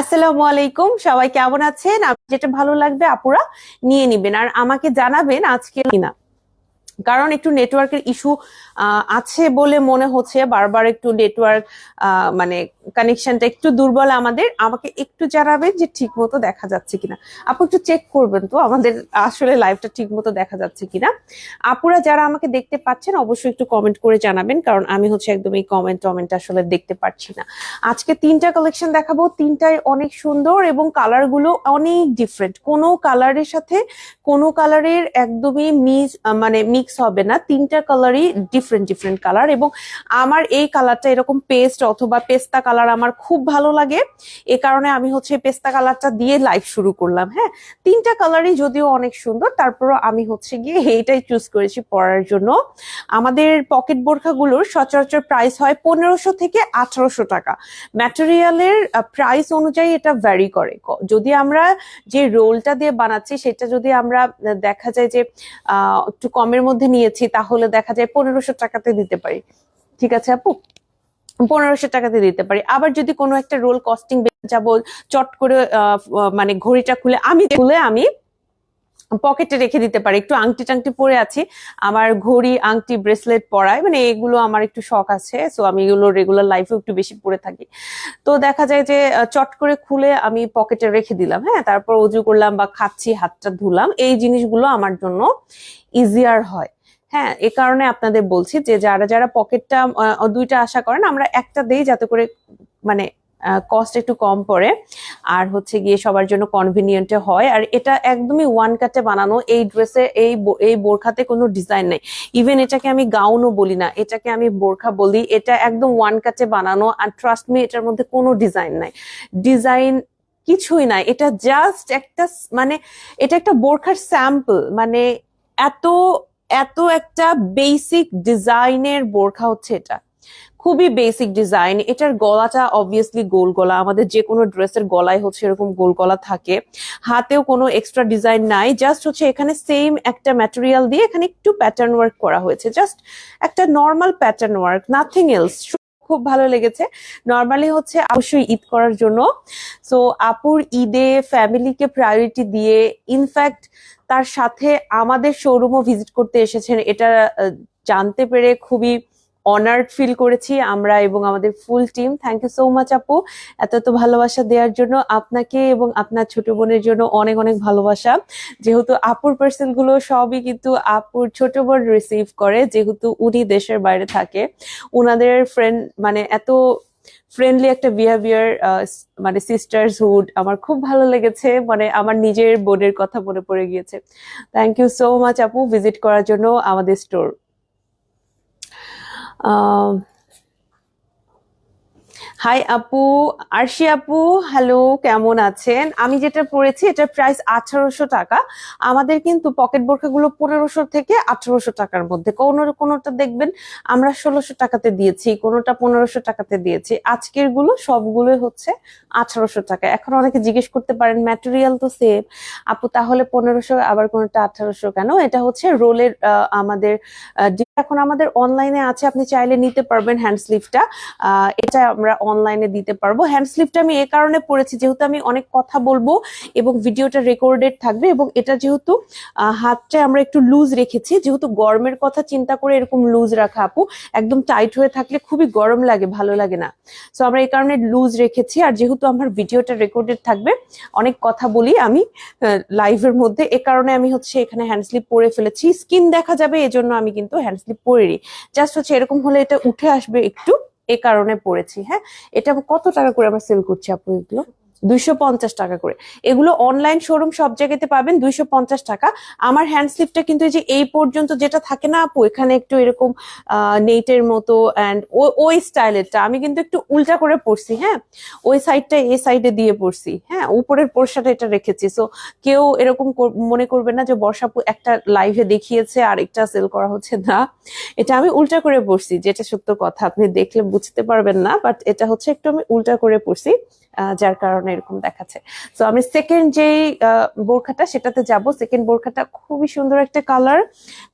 আসসালামু আলাইকুম, সবাই কেমন আছেন? যেটা ভালো লাগবে আপুরা নিয়ে নিবেন। আর আমাকে জানাবেন আজকে কিনা। কারণ একটু নেটওয়ার্কের ইস্যু আছে বলে মনে হচ্ছে। বারবার একটু নেটওয়ার্ক মানে কানেকশনটা একটু দুর্বল আমাদের। আমাকে একটু জানাবেন যে ঠিক মতো দেখা যাচ্ছে কিনা। আপু, একটু চেক করবেন তো, আমাদের আসলে লাইভটা ঠিক মতো দেখা যাচ্ছে কিনা। আপুরা যারা আমাকে দেখতে পাচ্ছেন, অবশ্যই একটু কমেন্ট করে জানাবেন, কারণ আমি হচ্ছে একদম এই কমেন্ট টমেন্ট আসলে দেখতে পাচ্ছি না। আজকে তিনটা কালেকশন দেখাবো। তিনটাই অনেক সুন্দর এবং কালারগুলো অনেক ডিফারেন্ট কোনো কালারের সাথে কোনো কালারের একদমই মিস মানে মিক্স হবে না। তিনটা কালারই ডিফারেন্ট ডিফারেন্ট কালার এবং আমার এই কালারটা এরকম পেস্ট অথবা পেস্তা কালার আমার খুব ভালো লাগে। এ কারণে আমি হচ্ছে পেস্তা কালারটা দিয়ে লাইভ শুরু করলাম হ্যাঁ? তিনটা কালারই যদিও অনেক সুন্দর, তারপরও আমি হচ্ছে গিয়ে এইটাই চুজ করেছি পরার জন্য। আমাদের পকেট বোরখাগুলোর সচরাচর প্রাইস হয় পনেরোশো থেকে আঠারোশো টাকা। ম্যাটেরিয়ালের প্রাইস অনুযায়ী এটা ভ্যারি করে। যদি আমরা যে রোলটা দিয়ে বানাচ্ছি, সেটা যদি আমরা দেখা যায় যে একটু কমের মধ্যে নিয়েছি, তাহলে দেখা যায় পনেরোশো টাকাতে দিতে পারি। ঠিক আছে আপু? পনেরোশো টাকাতে দিতে পারি। আবার যদি কোনো একটা রোল কস্টিং যাব, চট করে মানে ঘড়িটা খুলে আমি খুলে আমি পকেটে রেখে দিতে পারি। একটু আংটি টাংটি পরে আছি। আমার ঘড়ি, আংটি ব্রেসলেট পরায়। মানে এগুলো আমার একটু শখ আছে। সো আমি এগুলো রেগুলার লাইফে একটু বেশি পরে থাকি। তো দেখা যায় যে চট করে খুলে আমি পকেটে রেখে দিলাম হ্যাঁ? তারপর উজু করলাম বা খাচ্ছি, হাতটা ধুলাম। এই জিনিসগুলো আমার জন্য ইজিয়ার হয়। হ্যাঁ এ কারণে আপনাদের বলছি যে, যারা যারা পকেটটা দুইটা আশা করেন, আমরা একটা দেই যাতে করে মানে কস্ট একটু কম পড়ে। আর হচ্ছে গিয়ে সবার জন্য কনভিনিয়েন্টে হয়। আর এটা একদমই ওয়ান কাটে বানানো। এই ড্রেসে এই এই বোরখাতে কোনো ডিজাইন নেই। ইভেন এটাকে আমি গাউনও বলি না। এটাকে আমি বোরখা বলি। এটা একদম ওয়ান কাটে বানানো। আর ট্রাস্ট মি এটার মধ্যে কোনো ডিজাইন নাই। ডিজাইন কিছুই নাই। এটা জাস্ট একটা মানে এটা একটা বোরখার স্যাম্পল মানে এত এত একটা বেসিক ডিজাইনের বোরখা হচ্ছে এটা। খুবই বেসিক ডিজাইন এটার গলাটা অবভিয়াসলি গোল গলা। আমাদের যে কোনো ড্রেসের গলায় হচ্ছে এরকম গোল গলা থাকে। হাতেও কোনো এক্সট্রা ডিজাইন নাই। জাস্ট হচ্ছে এখানে সেম একটা ম্যাটেরিয়াল দিয়ে এখানে একটু প্যাটার্ন ওয়ার্ক করা হয়েছে। জাস্ট একটা normal pattern work nothing else খুব ভালো লেগেছে। নর্মালি হচ্ছে অবশ্যই ঈদ করার জন্য। সো আপুর ঈদে ফ্যামিলিকে প্রায়োরিটি দিয়ে ইনফ্যাক্ট তার সাথে আমাদের শোরুমও ভিজিট করতে এসেছেন। এটা জানতে পেরে খুবই অনার্ড ফিল করেছি আমরা এবং আমাদের full team thank you so much আপু। এত এত ভালোবাসা দেওয়ার জন্য আপনাকে এবং আপনার ছোট বোনের জন্য অনেক অনেক ভালোবাসা। যেহেতু আপুর পার্সেলগুলো সবই কিন্তু আপুর ছোট বোন রিসিভ করে, যেহেতু উনি দেশের বাইরে থাকে। উনাদের ফ্রেন্ড মানে এত ফ্রেন্ডলি একটা বিহেভিয়ার মানে সিস্টার্স হুড আমার খুব ভালো লেগেছে। মানে আমার নিজের বোনের কথা মনে পড়ে গিয়েছে। থ্যাংক ইউ সো মাচ আপু। ভিজিট করার জন্য আমাদের স্টোর Um, হাই আপু আরশি আপু হ্যালো কেমন আছেন? আমি যেটা পড়েছি, এটার প্রাইস আঠারোশো টাকা। আমাদের কিন্তু পকেট বোরখাগুলো পনেরোশো থেকে আঠারোশো টাকার মধ্যে। কোনো কোনোটা দেখবেন, আমরা ষোলোশো টাকাতে দিয়েছি, কোনোটা পনেরোশো টাকাতে দিয়েছি। আজকেরগুলো সবগুলোই হচ্ছে আঠারোশো টাকা। এখন অনেকে জিজ্ঞেস করতে পারেন ম্যাটেরিয়াল তো সেম আপু, তাহলে পনেরোশো, আবার কোনোটা আঠারোশো কেন? এটা হচ্ছে রোলের আমাদের এখন আমাদের অনলাইনে আছে, আপনি চাইলে নিতে পারবেন হ্যান্ড স্লিভটা এটা আমরা অনলাইনে দিতে পারব। হ্যান্ড স্লিপটা আমি এ কারণে পড়েছি, যেহেতু আমি অনেক কথা বলব এবং ভিডিওটা রেকর্ডেড থাকবে এবং এটা যেহেতু হাতটা আমরা একটু লুজ রেখেছি, যেহেতু গরমের কথা চিন্তা করে এরকম লুজ রাখা আপু, একদম টাইট হয়ে থাকলে খুবই গরম লাগে, ভালো লাগে না। সো আমরা এই কারণে লুজ রেখেছি আর যেহেতু আমার ভিডিওটা রেকর্ডেড থাকবে, অনেক কথা বলি আমি লাইভের মধ্যে, এ কারণে আমি হচ্ছে এখানে হ্যান্ড স্লিপ পরে ফেলেছি। স্কিন দেখা যাবে, এজন্য আমি কিন্তু হ্যান্ড স্লিপ পরিনি। জাস্ট হচ্ছে এরকম হলে এটা উঠে আসবে একটু। এ কারণে পড়েছি হ্যাঁ? এটা কত টাকা করে আমরা সেল করছি আপু এগুলো? দুইশো পঞ্চাশ টাকা করে। এগুলো অনলাইন শোরুম সব জায়গাতে পাবেন দুইশো পঞ্চাশ টাকা। আমার হ্যান্ড স্লিপটা কিন্তু যে এই পর্যন্ত যেটা থাকে না আপু, এখানে একটু এরকম নেটের মতো অ্যান্ড ওই স্টাইলেরটা আমি কিন্তু একটু উল্টা করে পড়ছি হ্যাঁ? ওই সাইডটা এই সাইডে দিয়ে পড়ছি হ্যাঁ? উপরের পোর্শনটা এটা রেখেছি। সো কেউ এরকম মনে করবে না যে বর্ষাপু একটা লাইভে দেখিয়েছে, আর একটা সেল করা হচ্ছে না। এটা আমি উল্টা করে পড়ছি যেটা সত্য কথা। আপনি দেখলে বুঝতে পারবেন না বাট এটা হচ্ছে একটু আমি উল্টা করে পড়ছি যার কারণে এরকম দেখাচ্ছে। তো আমি সেকেন্ড যেই বোরখাটা, সেটাতে যাব। সেকেন্ড বোরখাটা খুবই সুন্দর একটা কালার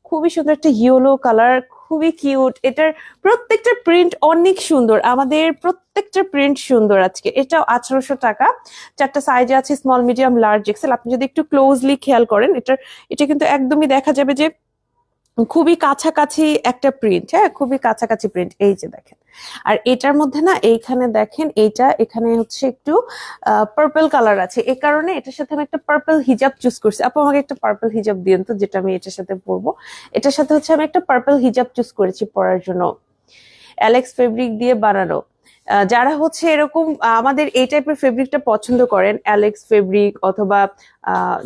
খুবই সুন্দর একটা ইয়েলো কালার খুবই কিউট এটার প্রত্যেকটা প্রিন্ট অনেক সুন্দর। আমাদের প্রত্যেকটা প্রিন্ট সুন্দর আজকে। এটাও আঠারোশো টাকা। চারটা সাইজে আছে স্মল মিডিয়াম লার্জ এক্সেল আপনি যদি একটু ক্লোজলি খেয়াল করেন, এটার, এটা কিন্তু একদমই দেখা যাবে যে খুবই কাছাকাছি একটা প্রিন্ট হ্যাঁ? খুবই কাছাকাছি প্রিন্ট এই যে দেখেন। আর এটার মধ্যে না, এইখানে দেখেন, এইটা, এখানে হচ্ছে একটু পার্পল কালার আছে। এই কারণে এটার সাথে আমি একটা পার্পল হিজাব চুজ করছি। আপু, আমাকে একটা পার্পল হিজাব দিন তো, যেটা আমি এটার সাথে পরবো। এটার সাথে হচ্ছে আমি একটা পার্পল হিজাব চুজ করেছি পরার জন্য। অ্যালেক্স ফেব্রিক দিয়ে বানানো। যারা হচ্ছে এরকম, আমাদের এই টাইপের ফেব্রিকটা পছন্দ করেন অ্যালেক্স ফেব্রিক অথবা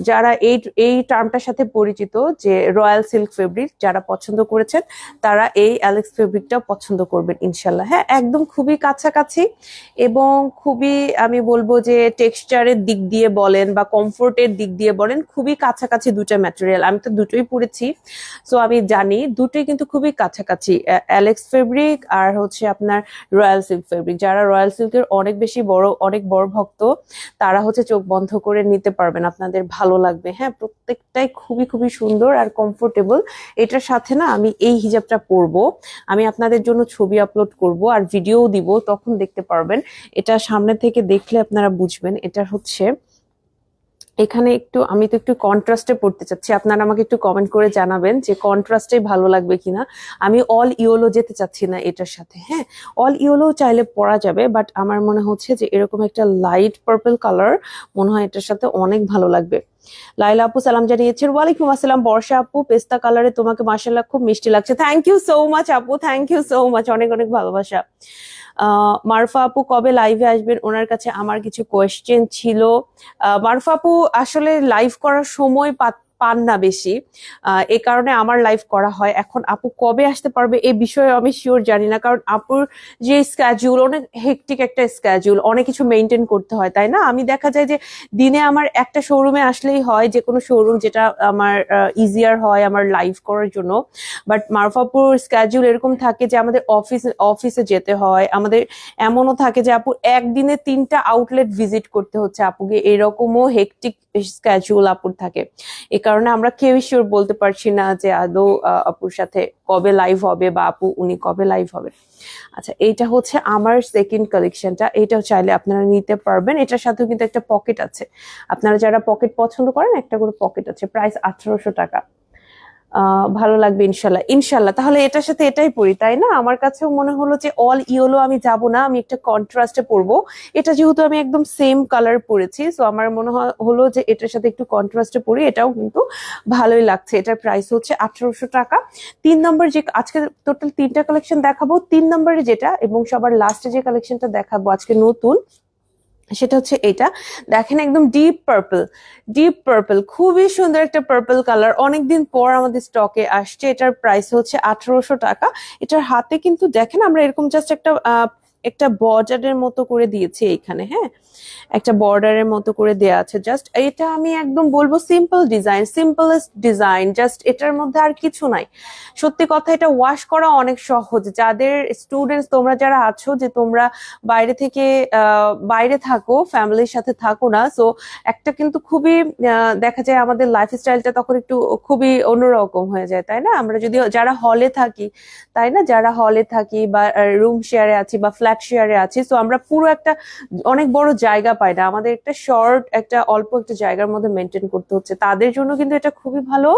যারা এই এই টার্মটার সাথে পরিচিত যে রয়্যাল সিল্ক ফেব্রিক যারা পছন্দ করেছেন, তারা এই অ্যালেক্স ফেব্রিকটাও পছন্দ করবেন ইনশাল্লাহ। হ্যাঁ একদম খুবই কাছাকাছি এবং খুবই, আমি বলব যে টেক্সচারের দিক দিয়ে বলেন বা কমফোর্টের দিক দিয়ে বলেন, খুবই কাছাকাছি দুটো ম্যাটেরিয়াল আমি তো দুটোই পরেছি সো আমি জানি দুটোই কিন্তু খুবই কাছাকাছি অ্যালেক্স ফেব্রিক আর হচ্ছে আপনার রয়্যাল সিল্ক ফেব্রিক যারা রয়্যাল সিল্কের অনেক বেশি বড়, অনেক বড় ভক্ত, তারা হচ্ছে চোখ বন্ধ করে নিতে পারবেন আপনাদের ভালো লাগবে। হ্যাঁ প্রত্যেকটাই খুবই খুবই সুন্দর আর কমফোর্টেবল এটার সাথে না আমি এই হিজাবটা পরব। আমি আপনাদের জন্য ছবি আপলোড করব আর ভিডিও দিব, তখন দেখতে পারবেন। এটা সামনে থেকে দেখলে আপনারা বুঝবেন। এটা হচ্ছে এখানে একটু, আমি তো একটু কন্ট্রাস্টে পড়তে চাচ্ছি। আপনারা আমাকে একটু কমেন্ট করে জানাবেন যে কন্ট্রাস্টে ভালো লাগবে কিনা। আমি অল ইয়োলো যেতে চাচ্ছি না এটার সাথে হ্যাঁ? অল ইয়োলো চাইলে পরা যাবে বাট আমার মনে হচ্ছে যে এরকম একটা লাইট পার্পল কালার মনে হয় এটার সাথে অনেক ভালো লাগবে। লাইলা আপু, সালাম জানিয়েছেন। ওয়ালাইকুম আসসালাম, বর্ষা আপু, পেস্তা কালারে তোমাকে মাসাল্লাহ খুব মিষ্টি লাগছে। থ্যাংক ইউ সো মাচ আপু থ্যাংক ইউ সো মাচ অনেক অনেক ভালোবাসা। মারফা আপু কবে লাইভে আসবেন? ওনার কাছে আমার কিছু কোয়েশ্চেন ছিল। মারফা আপু, আসলে লাইভ করার সময় পা- পান না বেশি। এই কারণে আমার লাইভ করা হয়। এখন আপু কবে আসতে পারবে এই বিষয়ে আমি শিওর জানি না। কারণ আপুর যে স্ক্যাজুল অনেক হেকটিক একটা স্ক্যাজুল অনেক কিছু মেনটেন করতে হয়, তাই না? আমি দেখা যায় যে দিনে আমার একটা শোরুমে আসলেই হয়, যে কোনো শোরুম যেটা আমার ইজিয়ার হয় আমার লাইভ করার জন্য। বাট মারফাপুর স্ক্যাজুল এরকম থাকে যে আমাদের অফিস অফিসে যেতে হয়। আমাদের এমনও থাকে যে আপু একদিনে তিনটা আউটলেট ভিজিট করতে হচ্ছে আপুকে। এরকমও হেকটিক স্ক্যাজুল আপুর থাকে। এ কারণে আমরা কেউই শিওর বলতে পারছি না যে আদৌ আপুর সাথে কবে লাইভ হবে বা আপু, উনি কবে লাইভ হবে। আচ্ছা এইটা হচ্ছে আমার সেকেন্ড কালেকশনটা এইটাও চাইলে আপনারা নিতে পারবেন। এটার সাথেও কিন্তু একটা পকেট আছে। আপনারা যারা পকেট পছন্দ করেন, একটা করে পকেট আছে। প্রাইস আঠারোশো টাকা। ভালো লাগবে ইনশাল্লাহ। ইনশাল্লাহ, তাহলে এটার সাথে এটাই পড়ি, তাই না? আমার কাছেও মনে হলো যে অল ইয়েলো আমি যাব না, আমি একটা কন্ট্রাস্টে পরবো। এটা যেহেতু আমি একদম সেম কালার পরেছি সো আমার মনে হলো যে এটার সাথে একটু কন্ট্রাস্টে পরি, এটাও কিন্তু ভালোই লাগছে। এটার প্রাইস হচ্ছে আঠারোশো টাকা। তিন নম্বর যে, আজকে টোটাল তিনটা কালেকশন দেখাবো। তিন নম্বরে যেটা এবং সবার লাস্টে যে কালেকশনটা দেখাবো, আজকে নতুন সেটা হচ্ছে এটা। দেখেন একদম ডিপ পার্পল ডিপ পার্পল খুবই সুন্দর একটা পার্পল কালার অনেকদিন পর আমাদের স্টকে আসছে। এটার প্রাইস হচ্ছে আঠারোশো টাকা। এটার হাতে কিন্তু দেখেন আমরা এরকম জাস্ট একটা একটা বর্ডারের মতো করে দিয়েছি এইখানে হ্যাঁ? একটা বর্ডারের মতো করে দেয়া আছে জাস্ট এটা আমি একদম বলব simple design simplest design just এটার মধ্যে আর কিছু নাই। সত্যি কথা, এটা ওয়াশ করা অনেক সহজ। যাদের স্টুডেন্টস তোমরা যারা আছো, যে তোমরা বাইরে থেকে বাইরে থাকো ফ্যামিলির সাথে থাকো না সো একটা কিন্তু খুবই দেখা যায় আমাদের লাইফস্টাইলটা তখন একটু খুবই অন্যরকম হয়ে যায়, তাই না? আমরা যদি যারা হলে থাকি, তাই না? যারা হলে থাকি বা রুম শেয়ারে আছি বা ফ্ল্যাট শেয়ারে আছি। সো আমরা পুরো একটা অনেক বড় জায়গা পাই না। আমাদের একটা শর্ট একটা অল্প একটা জায়গার মধ্যে মেনটেন করতে হচ্ছে। তাদের জন্য কিন্তু এটা খুবই ভালো।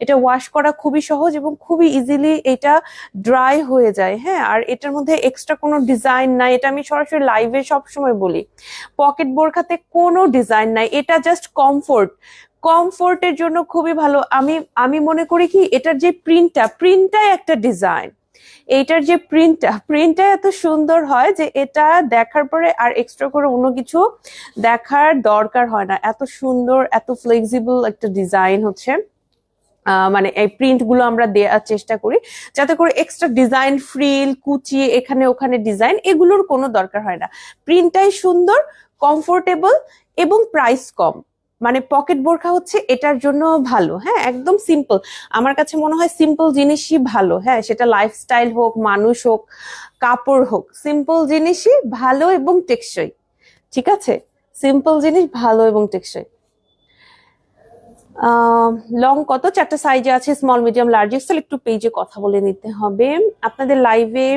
এটা ওয়াশ করা খুবই সহজ এবং খুবই ইজিলি এটা ড্রাই হয়ে যায় হ্যাঁ? আর এটার মধ্যে এক্সট্রা কোনো ডিজাইন নাই। এটা আমি সরাসরি লাইভে সবসময় বলি। পকেট বোরখাতে কোনো ডিজাইন নাই। এটা জাস্ট কমফোর্ট কমফোর্টের জন্য খুবই ভালো। আমি আমি মনে করি কি, এটার যে প্রিন্টটা প্রিন্টটাই একটা ডিজাইন এইটার যে প্রিন্টটা প্রিন্টটা এত সুন্দর হয় যে এটা দেখার পরে আর এক্সট্রা করে অন্য কিছু দেখার দরকার হয় না। এত সুন্দর, এত ফ্লেক্সিবল একটা ডিজাইন হচ্ছে। মানে এই প্রিন্টগুলো আমরা দেওয়ার চেষ্টা করি। যাতে করে এক্সট্রা ডিজাইন ফ্রিল কুচি, এখানে ওখানে ডিজাইন এগুলোর কোনো দরকার হয় না। প্রিন্টটাই সুন্দর কমফোর্টেবল এবং প্রাইস কম। মানে পকেট বোরখা হচ্ছে এটার জন্য ভালো হ্যাঁ একদম সিম্পল আমার কাছে মনে হয় সিম্পল জিনিসই ভালো হ্যাঁ সেটা লাইফস্টাইল হোক, মানুষ হোক, কাপড় হোক সিম্পল জিনিসই ভালো এবং টেকসই, ঠিক আছে? সিম্পল জিনিস ভালো এবং টেকসই। লং কত? চারটা সাইজে আছে স্মল মিডিয়াম লার্জ এক্সেল একটু পেজে কথা বলে নিতে হবে। আপনাদের লাইভে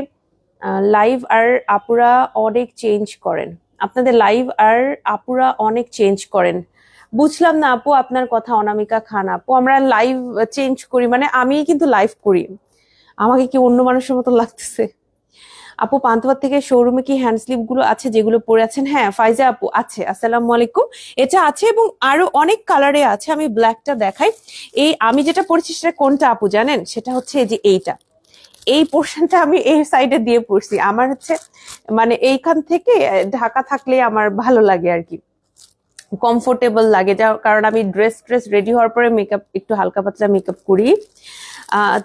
লাইভ আর আপুরা অনেক চেঞ্জ করেন। আপনাদের লাইভ আর আপুরা অনেক চেঞ্জ করেন। বুঝলাম না, আপু আপনার কথা অনামিকা খান, আপু আমরা লাইভ চেঞ্জ করি মানে আমি কিন্তু লাইভ করি। আমাকে কি অন্য মানুষের মতো লাগতেছে? আপু পান্থপথ থেকে শোরুমে কি হ্যান্ড স্লিপগুলো আছে, যেগুলো পরে আছেন? হ্যাঁ ফাইজা আপু, আছে। আসসালামু আলাইকুম। এটা আছে এবং আরও অনেক কালারে আছে, আমি ব্ল্যাকটা দেখাই। এই, আমি যেটা পড়ছি সেটা কোনটা আপু জানেন? সেটা হচ্ছে এই যে এইটা। এই পোর্শনটা আমি এই সাইডে দিয়ে পড়ছি আমার হচ্ছে মানে এইখান থেকে ঢাকা থাকলে আমার ভালো লাগে আর কি। কমফোর্টেবল লাগে। যা কারণ আমি ড্রেস ট্রেস রেডি হওয়ার পরে মেকআপ একটু হালকা পাতলা মেকআপ করি।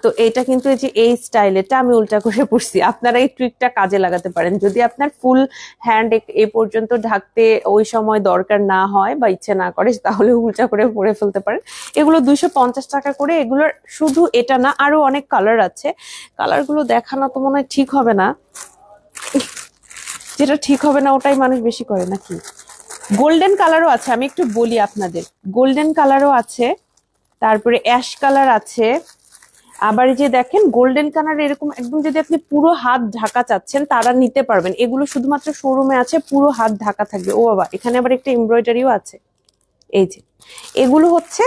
তো এটা কিন্তু এই যে এই স্টাইল এটা আমি উল্টা করে পড়ছি আপনারা এই ট্রিকটা কাজে লাগাতে পারেন। যদি আপনার ফুল হ্যান্ড এ পর্যন্ত ঢাকতে ওই সময় দরকার না হয় বা ইচ্ছে না করে, তাহলে উল্টা করে পরে ফেলতে পারেন। এগুলো দুইশো পঞ্চাশ টাকা করে। এগুলোর শুধু এটা না, আরও অনেক কালার আছে। কালারগুলো দেখানো তো মনে হয় ঠিক হবে না। যেটা ঠিক হবে না, ওটাই মানুষ বেশি করে নাকি? গোল্ডেন কালারও আছে, আমি একটু বলি আপনাদের। গোল্ডেন কালারও আছে, তারপরে অ্যাশ কালার আছে। আবার যে দেখেন গোল্ডেন কালার এরকম একদম যদি আপনি পুরো হাত ঢাকা চাচ্ছেন, তারা নিতে পারবেন। এগুলো শুধুমাত্র শোরুমে আছে, পুরো হাত ঢাকা থাকবে। ও বাবা, এখানে আবার একটা এমব্রয়ডারিও আছে। এই যে, এগুলো হচ্ছে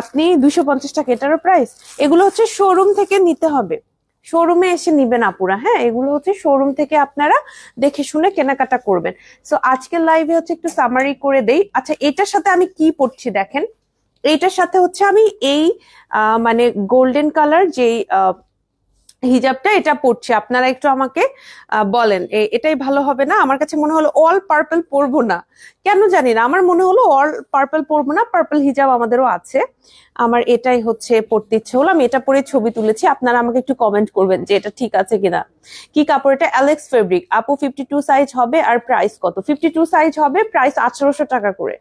আপনি দুশো পঞ্চাশ টাকা, এটারও প্রাইস এগুলো হচ্ছে শোরুম থেকে নিতে হবে। শোরুমে এসে নিবেন আপুরা হ্যাঁ? এগুলো হচ্ছে শোরুম থেকে আপনারা দেখে শুনে কেনাকাটা করবেন। সো আজকের লাইভে হচ্ছে একটু সামারি করে দেই। আচ্ছা এটার সাথে আমি কি পড়ছি দেখেন? এইটার সাথে হচ্ছে আমি এই মানে গোল্ডেন কালার যেই হিজাবটা এটা পড়ছি আপনারা একটু আমাকে বলেন এটাই ভালো হবে না? আমার কাছে মনে হলো অল পার্পল পরবো না। কেন জানি না, আমার মনে হলো অল পার্পল পরবো না পার্পল হিজাব আমাদেরও আছে। আমার এটাই হচ্ছে পড়তে ইচ্ছে হলো, আমি এটা পরে ছবি তুলেছি। আপনারা আমাকে একটু কমেন্ট করবেন যে এটা ঠিক আছে কিনা। কি কাপড়? এটা অ্যালেক্স ফেব্রিক আপু ফিফটি টু সাইজ হবে আর প্রাইস কত? ফিফটি টু সাইজ হবে প্রাইস আঠারোশো টাকা করে।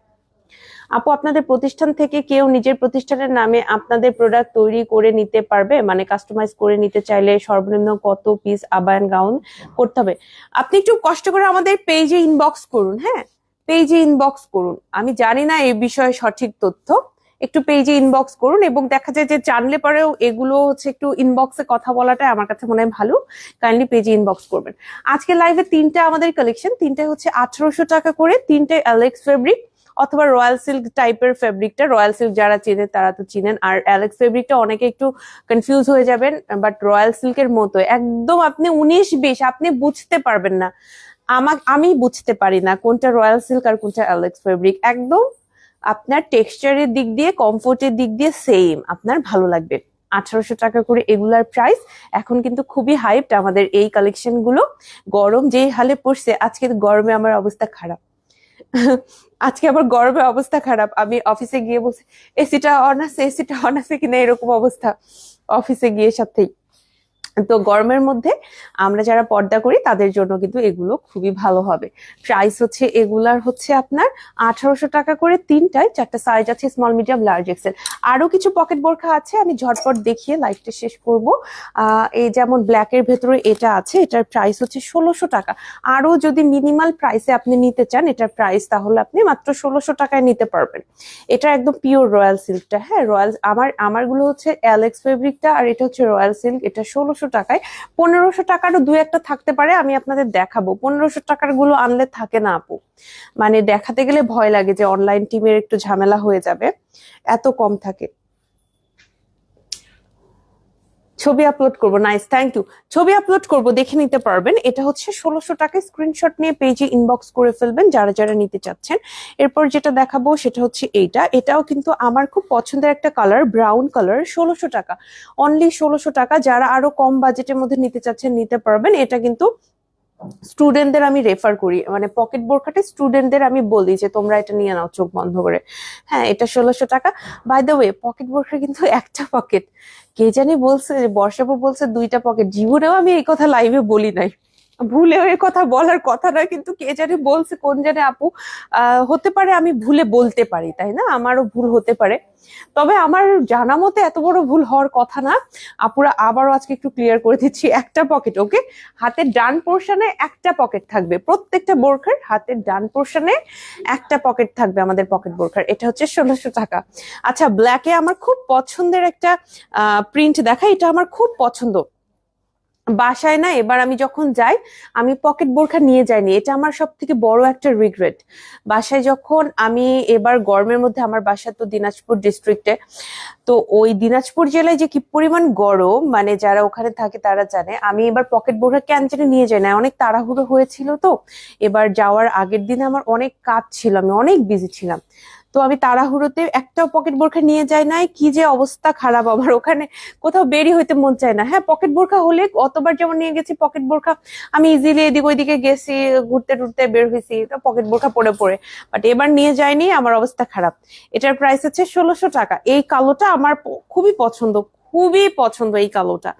আপু, আপনাদের প্রতিষ্ঠান থেকে কেউ নিজের প্রতিষ্ঠানের নামে আপনাদের প্রোডাক্ট তৈরি করে নিতে পারবে? মানে কাস্টমাইজ করে নিতে চাইলে সর্বনিম্ন কত পিস আবায়ন গাউন করতে হবে? আপনি একটু কষ্ট করে আমাদের পেজে ইনবক্স করুন হ্যাঁ? পেজে ইনবক্স করুন। আমি জানি না এই বিষয়ে সঠিক তথ্য। একটু পেজে ইনবক্স করুন এবং দেখা যায় যে জানলে পরেও এগুলো হচ্ছে একটু ইনবক্সে কথা বলাটা আমার কাছে মনে হয় ভালো। কাইন্ডলি পেজে ইনবক্স করবেন। আজকে লাইভে তিনটা আমাদের কালেকশন তিনটে হচ্ছে আঠারোশো টাকা করে তিনটে অ্যালেক্স ফেব্রিক অথবা রয়্যাল সিল্ক টাইপের ফেব্রিকটা, রয়্যাল সিল্ক যারা চেনে তারা তো চিনেন। আর অ্যালেক্স ফেব্রিকটা অনেকে একটু কনফিউজ হয়ে যাবেন বাট রয়্যাল সিল্কের মতো একদম আপনি উনিশ বিশ, আপনি বুঝতে পারবেন না। আমার আমি বুঝতে পারি না কোনটা রয়্যাল সিল্ক আর কোনটা অ্যালেক্স ফেব্রিক। একদম আপনার টেক্সচারের দিক দিয়ে, কমফোর্টের দিক দিয়ে সেম আপনার ভালো লাগবে। আঠারোশো টাকা করে এগুলার প্রাইস এখন কিন্তু খুবই হাইপড আমাদের এই কালেকশনগুলো। গরম যেই হালে পড়ছে আজকে গরমে আমার অবস্থা খারাপ। আজকে আবার গরমে অবস্থা খারাপ। আমি অফিসে গিয়ে বসে এসিটা অন আছে এসিটা অন আছে কিনা এরকম অবস্থা। অফিসে গিয়ে সাথেই তো গরমের মধ্যে আমরা যারা পর্দা করি, তাদের জন্য কিন্তু এগুলো খুবই ভালো হবে। প্রাইস হচ্ছে এগুলার হচ্ছে আপনার আঠারোশো টাকা করে তিনটায়, চারটা সাইজ আছে স্মল মিডিয়াম লার্জ এক্সেল আরও কিছু পকেট বোরখা আছে, আমি ঝটপট দেখিয়ে লাইভটা শেষ করব। এই যেমন ব্ল্যাকের ভেতরে এটা আছে, এটার প্রাইস হচ্ছে ষোলোশো টাকা। আরও যদি মিনিমাল প্রাইসে আপনি নিতে চান, এটার প্রাইস তাহলে আপনি মাত্র ষোলোশো টাকায় নিতে পারবেন। এটা একদম পিওর রয়্যাল সিল্কটা হ্যাঁ রয়্যাল আমার, আমারগুলো হচ্ছে অ্যালেক্স ফেব্রিকটা আর এটা হচ্ছে রয়্যাল সিল্ক এটা ষোলোশো টাকায়। পনেরোশো টাকারও দু একটা থাকতে পারে, আমি আপনাদের দেখাবো। পনেরোশো টাকারগুলো আনলে থাকে না আপু। মানে দেখাতে গেলে ভয় লাগে যে অনলাইন টিমের একটু ঝামেলা হয়ে যাবে। এত কম থাকে। ছবি আপলোড করব নাইস থ্যাংক ইউ ছবি আপলোড করব, দেখে নিতে পারবেন। এটা হচ্ছে ষোলোশো টাকা স্ক্রিনশট নিয়ে পেজে ইনবক্স করে ফেলবেন যারা যারা নিতে চাচ্ছেন। এরপর যেটা দেখাবো সেটা হচ্ছে এইটা। এটাও কিন্তু আমার খুব পছন্দের একটা কালার ব্রাউন কালার ষোলোশো টাকা। অনলি ষোলোশো টাকা। যারা আরও কম বাজেটের মধ্যে নিতে চাচ্ছেন, নিতে পারবেন। এটা কিন্তু স্টুডেন্টদের আমি রেফার করি মানে পকেট বোরখাটে স্টুডেন্টদের আমি বলি যে, তোমরা এটা নিয়ে নাও চোখ বন্ধ করে। হ্যাঁ এটা ষোলোশো টাকা। বাই দ্য ওয়ে পকেট বোরখা কিন্তু একটা পকেট কে জানি বলছে, বর্ষাপু বলছে দুইটা পকেট জীবনেও আমি এই কথা লাইভে বলি নাই। ভুলে ওই কথা বলার কথা নয়, কিন্তু কে জানে বলছে, কোন জানে আপু হতে পারে আমি ভুলে বলতে পারি, তাই না? আমারও ভুল হতে পারে। তবে আমার জানা মতে এত বড় ভুল হওয়ার কথা না। আপুরা আবারও আজকে একটু ক্লিয়ার করে দিচ্ছি, একটা পকেট ওকে হাতের ডান পোর্শনে একটা পকেট থাকবে। প্রত্যেকটা বোরখার হাতের ডান পোর্শনে একটা পকেট থাকবে আমাদের পকেট বোরখার। এটা হচ্ছে ষোলোশো টাকা। আচ্ছা ব্ল্যাকে আমার খুব পছন্দের একটা প্রিন্ট দেখা। এটা আমার খুব পছন্দ। বাসায় না, এবার আমি যখন যাই, আমি পকেট বোরখা নিয়ে যাইনি। এটা আমার সব থেকে বড় একটা রিগ্রেট বাসায় যখন আমি এবার গরমের মধ্যে, আমার বাসা তো দিনাজপুর ডিস্ট্রিক্টে তো ওই দিনাজপুর জেলায় যে কি পরিমাণ গরম মানে যারা ওখানে থাকে তারা জানে, আমি এবার পকেট বোরখা কেন জানি নিয়ে যাই না। অনেক তাড়াহুড়ো হয়েছিল তো, এবার যাওয়ার আগের দিনে আমার অনেক কাজ ছিল, আমি অনেক বিজি ছিলাম। তো আমি তাড়াহুড়োতে একটাও পকেট বোরখা নিয়ে যাই নাই, কি যে অবস্থা খারাপ আমার ওখানে কোথাও বেরি হইতে মন চায় না। হ্যাঁ পকেট বোরখা হলে অতবার যেমন নিয়ে গেছি পকেট বোরখা আমি ইজিলি এদিক ওইদিকে গেছি, ঘুরতে টুরতে বের হয়েছি তো পকেট বোরখা পরে পরে। বাট এবার নিয়ে যাইনি, আমার অবস্থা খারাপ। এটার প্রাইস হচ্ছে ষোলোশো টাকা। এই কালোটা আমার খুবই পছন্দ। খুবই পছন্দ এই কালোটা।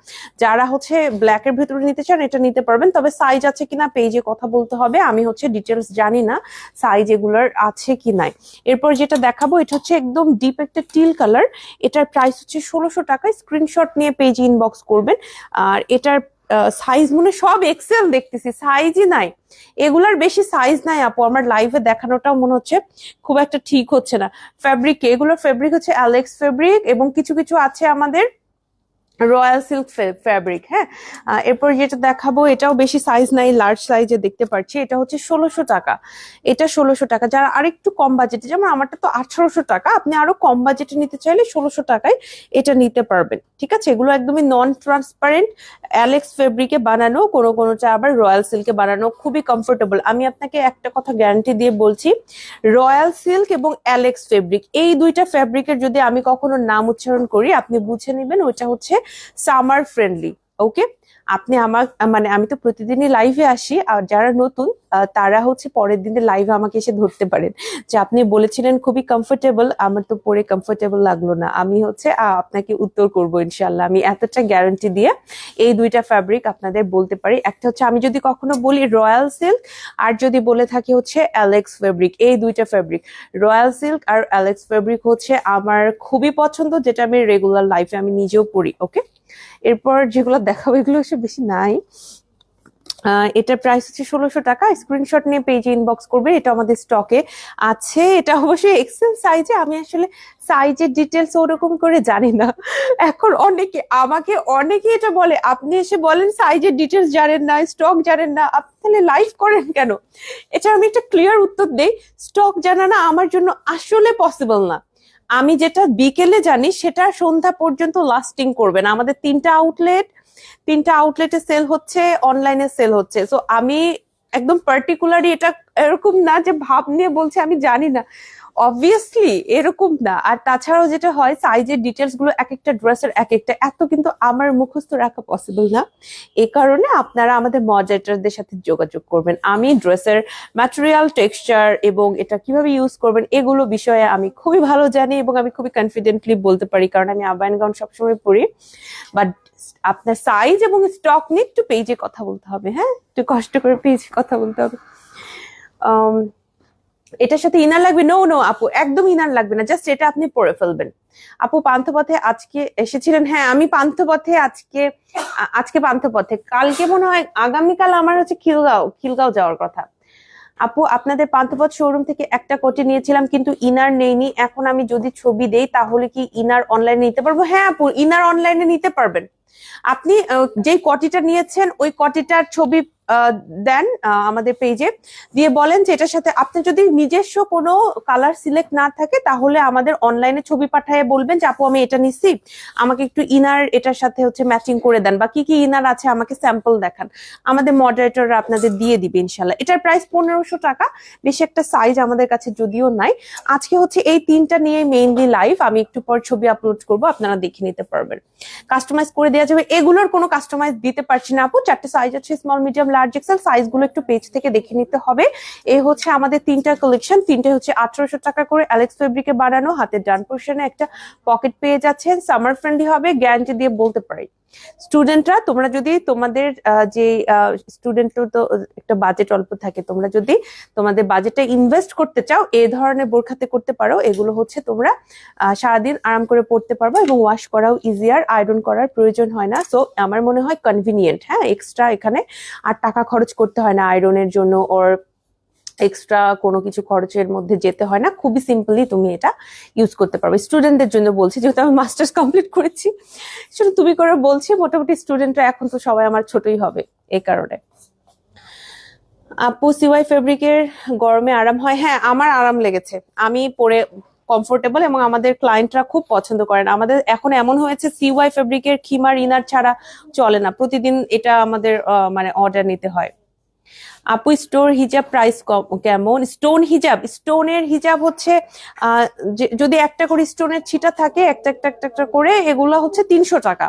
যারা হচ্ছে ব্ল্যাক এর ভিতরে নিতে চান, এটা নিতে পারবেন। তবে সাইজ আছে কিনা পেজে কথা বলতে হবে। আমি হচ্ছে ডিটেলস জানি না সাইজ এগুলার আছে কি নাই। এরপর যেটা দেখাবো, এটা হচ্ছে একদম ডিপ একটা টিল কালার এটার প্রাইস হচ্ছে ষোলোশো টাকা স্ক্রিনশট নিয়ে পেজ ইনবক্স করবেন। আর এটার সাইজ মনে সব এক্সেল দেখতেছি। সাইজই নাই। এগুলার বেশি সাইজ নাই, আপু। আমার লাইভে দেখানোটাও মনে হচ্ছে খুব একটা ঠিক হচ্ছে না। ফ্যাব্রিক এগুলোর ফেব্রিক হচ্ছে অ্যালেক্স ফেব্রিক এবং কিছু কিছু আছে আমাদের রয়্যাল সিল্ক ফ্যাব্রিক হ্যাঁ? এরপর যেটা দেখাবো, এটাও বেশি সাইজ নাই লার্জ সাইজে দেখতে পাচ্ছি এটা হচ্ছে ষোলোশো টাকা। এটা ষোলোশো টাকা, যারা আরেকটু কম বাজেটে যেমন আমারটা তো আঠারোশো টাকা, আপনি আরও কম বাজেটে নিতে চাইলে ষোলোশো টাকায় এটা নিতে পারবেন, ঠিক আছে? এগুলো একদমই নন ট্রান্সপারেন্ট অ্যালেক্স ফেব্রিকে বানানো, কোনো কোনোটা আবার রয়্যাল সিল্কে বানানো, খুবই কমফোর্টেবল আমি আপনাকে একটা কথা গ্যারান্টি দিয়ে বলছি, রয়্যাল সিল্ক এবং অ্যালেক্স ফেব্রিক এই দুইটা ফেব্রিকের যদি আমি কখনো নাম উচ্চারণ করি, আপনি বুঝে নেবেন, ওইটা হচ্ছে সামার ফ্রেন্ডলি ওকে আপনি আমার মানে আমি তো প্রতিদিনই লাইভে আসি, আর যারা নতুন তারা হচ্ছে পরের দিনে লাইভে আমাকে এসে ধরতে পারেন। যে আপনি বলেছিলেন খুবই কমফোর্টেবল আমার তো পরে কমফোর্টেবল লাগল না। আমি হচ্ছে আপনাকে উত্তর করব ইনশাল্লাহ আমি এতটা গ্যারান্টি দিয়ে এই দুইটা ফ্যাব্রিক আপনাদের বলতে পারি। একটা হচ্ছে, আমি যদি কখনো বলি রয়্যাল সিল্ক আর যদি বলে থাকি হচ্ছে অ্যালেক্স ফেব্রিক এই দুইটা ফেব্রিক রয়্যাল সিল্ক আর অ্যালেক্স ফেব্রিক হচ্ছে আমার খুবই পছন্দ, যেটা আমি রেগুলার লাইফে আমি নিজেও পড়ি ওকে এরপর যেগুলো দেখাবো, এগুলো হচ্ছে বেশি নাই। এটার প্রাইস হচ্ছে ষোলোশো টাকা। স্ক্রিনশট নিয়ে পেজে ইনবক্স করবে, এটা আমাদের স্টকে আছে। এটা অবশ্যই এক্সেল সাইজে আমি আসলে সাইজের ডিটেলস ওরকম করে জানি না। এখন অনেকে, আমাকে অনেকে এটা বলে, আপনি এসে বলেন সাইজের ডিটেলস জানেন না স্টক জানেন না, আপনি তাহলে লাইভ করেন কেন? এটা আমি একটা ক্লিয়ার উত্তর দেই স্টক জানা না আমার জন্য আসলে পসিবল না। আমি যেটা বিকেলে জানি, সেটা সন্ধ্যা পর্যন্ত লাস্টিং করবে না। আমাদের তিনটা আউটলেট তিনটা আউটলেটে সেল হচ্ছে অনলাইনে সেল হচ্ছে। সো আমি একদম পার্টিকুলারলি এটা এরকম না যে ভাব নিয়ে বলছে, আমি জানি না। অবভিয়াসলি এরকম না। আর তাছাড়াও যেটা হয় সাইজের ডিটেলসগুলো এক একটা ড্রেসের এক একটা এত কিন্তু আমার মুখস্থ রাখা পসিবল না। এ কারণে আপনারা আমাদের মডারেটরদের সাথে যোগাযোগ করবেন। আমি ড্রেসের ম্যাটেরিয়াল টেক্সচার এবং এটা কীভাবে ইউজ করবেন, এগুলো বিষয়ে আমি খুবই ভালো জানি এবং আমি খুবই কনফিডেন্টলি বলতে পারি, কারণ আমি আবায়ন গাউন সবসময় পরি। বাট আপনার সাইজ এবং স্টক নিয়ে একটু পেজে কথা বলতে হবে হ্যাঁ? একটু কষ্ট করে পেজে কথা বলতে হবে। এটার সাথে ইনার লাগবে? নো নো আপু, একদম ইনার লাগবে না। জাস্ট এটা আপনি পরে ফেলবেন। আপু, পান্থপথে আজকে এসেছিলেন। হ্যাঁ আমি পান্থপথে আজকে আজকে পান্থপথে। কালকে মনে হয়, আগামীকাল আমার হচ্ছে খিলগাঁও খিলগাঁও যাওয়ার কথা। আপু, আপনাদের পান্থপথ শোরুম থেকে একটা কোটি নিয়েছিলাম, কিন্তু ইনার নেইনি। এখন আমি যদি ছবি দেই, তাহলে কি ইনার অনলাইনে নিতে পারব? হ্যাঁ আপু, ইনার অনলাইনে নিতে পারবেন। আপনি যেই কটিটা নিয়েছেন, ওই কটিটার ছবি দেন আমাদের পেজে দিয়ে বলেন যে এটার সাথে আপনি যদি নিজস্ব কোনো কালার সিলেক্ট না থাকে, তাহলে আমাদের অনলাইনে ছবি পাঠায় বলবেন যে, আপু, আমি এটা নিচ্ছি। আমাকে একটু ইনার এটার সাথে হচ্ছে ম্যাচিং করে দেন বা কি কি ইনার আছে আমাকে স্যাম্পল দেখান। আমাদের মডারেটররা আপনাদের দিয়ে দিবে ইনশাল্লাহ এটার প্রাইস পনেরোশো টাকা, বেশি একটা সাইজ আমাদের কাছে যদিও নাই। আজকে হচ্ছে এই তিনটা নিয়ে মেইনলি লাইভ আমি একটু পর ছবি আপলোড করব, আপনারা দেখে নিতে পারবেন। কাস্টমাইজ করে দেওয়া যাবে। এগুলোর কোনো কাস্টমাইজ দিতে পারছি না আপু। চারটে সাইজ আছে স্মল মিডিয়াম লার্জ এক্সেল সাইজগুলো একটু পেজ থেকে দেখে নিতে হবে। এ হচ্ছে আমাদের তিনটা কালেকশন তিনটে হচ্ছে আঠারোশো টাকা করে অ্যালেক্স ফেব্রিকে বানানো, হাতের ডান পোর্শনে একটা পকেট পেয়ে যাচ্ছেন সামার ফ্রেন্ডলি হবে গ্যারান্টি দিয়ে বলতে পারি। স্টুডেন্টরা তোমরা যদি তোমাদের যে স্টুডেন্ট তো একটা বাজেট অল্প থাকে, তোমরা যদি তোমাদের বাজেটটা ইনভেস্ট করতে চাও এই ধরনের বোরখাতে করতে পারো। এগুলো হচ্ছে তোমরা সারাদিন আরাম করে পড়তে পারব এবং ওয়াশ করাও ইজিয়ার আয়রন করার প্রয়োজন হয় না। সো আমার মনে হয় কনভিনিয়েন্ট হ্যাঁ? এক্সট্রা এখানে আর টাকা খরচ করতে হয় না আয়রনের জন্য ওর এক্সট্রা কোনো কিছু খরচের মধ্যে যেতে হয় না। খুবই সিম্পলি তুমি এটা ইউজ করতে পারবে। স্টুডেন্টদের জন্য বলছি, যেহেতু আমি মাস্টার্স কমপ্লিট করেছি। শুধু তুমি করে বলছি, মোটামুটি স্টুডেন্টরা এখন তো সবাই আমার ছোটই হবে এই কারণে। আপু সিওয়াই ফেব্রিকের গরমে আরাম হয়? হ্যাঁ আমার আরাম লেগেছে। আমি পরে কমফোর্টেবল এবং আমাদের ক্লায়েন্টরা খুব পছন্দ করেন। আমাদের এখন এমন হয়েছে সিওয়াই ফেব্রিকের খিমার, ইনার ছাড়া চলে না। প্রতিদিন এটা আমাদের মানে অর্ডার নিতে হয়। আপু স্টোর হিজাব প্রাইস কেমন? স্টোন হিজাব স্টোনের হিজাব হচ্ছে যদি একটা করে স্টোনের ছিটা থাকে, একটা একটা একটা একটা করে, এগুলো হচ্ছে তিনশো টাকা।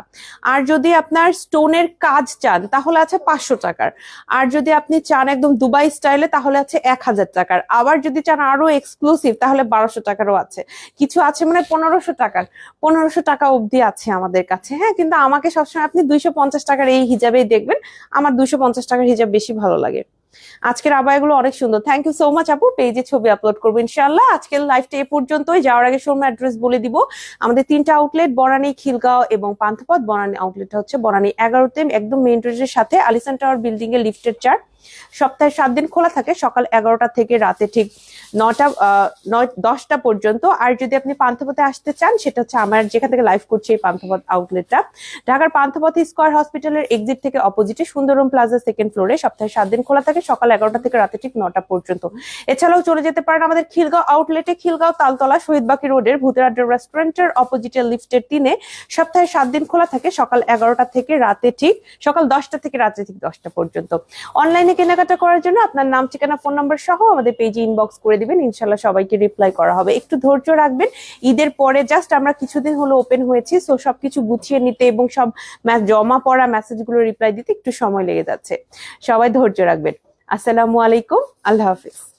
আর যদি আপনার স্টোনের কাজ চান, তাহলে আছে পাঁচশো টাকার। আর যদি আপনি চান একদম দুবাই স্টাইলে তাহলে আছে এক হাজার টাকার। আবার যদি চান আরও এক্সক্লুসিভ তাহলে বারোশো টাকারও আছে। কিছু আছে মানে পনেরোশো টাকার। পনেরোশো টাকা অবধি আছে আমাদের কাছে হ্যাঁ? কিন্তু আমাকে সবসময় আপনি দুইশো পঞ্চাশ টাকার এই হিজাবেই দেখবেন। আমার দুইশো পঞ্চাশ টাকার হিজাব বেশি ভালো লাগে। আজকের আবায়াগুলো অনেক সুন্দর। থ্যাংক ইউ সো মাচ আপু। পেজে ছবি আপলোড করব ইনশাল্লাহ আজকের লাইভটা এ পর্যন্তই। যাওয়ার আগে শোরুম অ্যাড্রেস বলে দিব। আমাদের তিনটা আউটলেট বরানি খিলগাঁও এবং পান্থপথ। বনানী আউটলেটটা হচ্ছে বনানী এগারোতে, একদম মেইন রোডের সাথে আলিসান টাওয়ার বিল্ডিং এর লিফটের চার সপ্তাহে সাত দিন খোলা থাকে, সকাল এগারোটা থেকে রাতে ঠিক নটা নয়, দশটা পর্যন্ত। আর যদি আপনি পান্থপথে আসতে চান, সেটা হচ্ছে আমার যেখান থেকে লাইভ করছি এই পান্থপথ আউটলেটটা ঢাকার পান্থপথ স্কোয়ার হসপিটালের এক্সিট থেকে অপোজিটে সুন্দরম প্লাজা সেকেন্ড ফ্লোরে সপ্তাহে সাত দিন খোলা থাকে, সকাল এগারোটা থেকে রাতে ঠিক নটা পর্যন্ত। এছাড়াও চলে যেতে পারেন আমাদের খিলগাঁও আউটলেটে খিলগাঁও তালতলা, শহীদবাকি রোডের ভূতেরাড্ডা রেস্টুরেন্টের অপোজিটে লিফটের তিনে। সপ্তাহে সাত দিন খোলা থাকে, সকাল এগারোটা থেকে রাতে ঠিক, সকাল দশটা থেকে রাতে ঠিক দশটা পর্যন্ত। অনলাইনে কেনাকাটা করার জন্য আপনার নাম, ঠিকানা, ফোন নাম্বার সহ আমাদের পেজে ইনবক্স করে দিবেন। ইনশাল্লাহ সবাইকে রিপ্লাই করা হবে। একটু ধৈর্য রাখবেন। ঈদের পরে জাস্ট আমরা কিছুদিন হলো ওপেন হয়েছি সো সবকিছু গুছিয়ে নিতে এবং সব জমা পড়া মেসেজগুলো রিপ্লাই দিতে একটু সময় লেগে যাচ্ছে। সবাই ধৈর্য রাখবেন। আসসালামু আলাইকুম। আল্লাহ হাফিজ।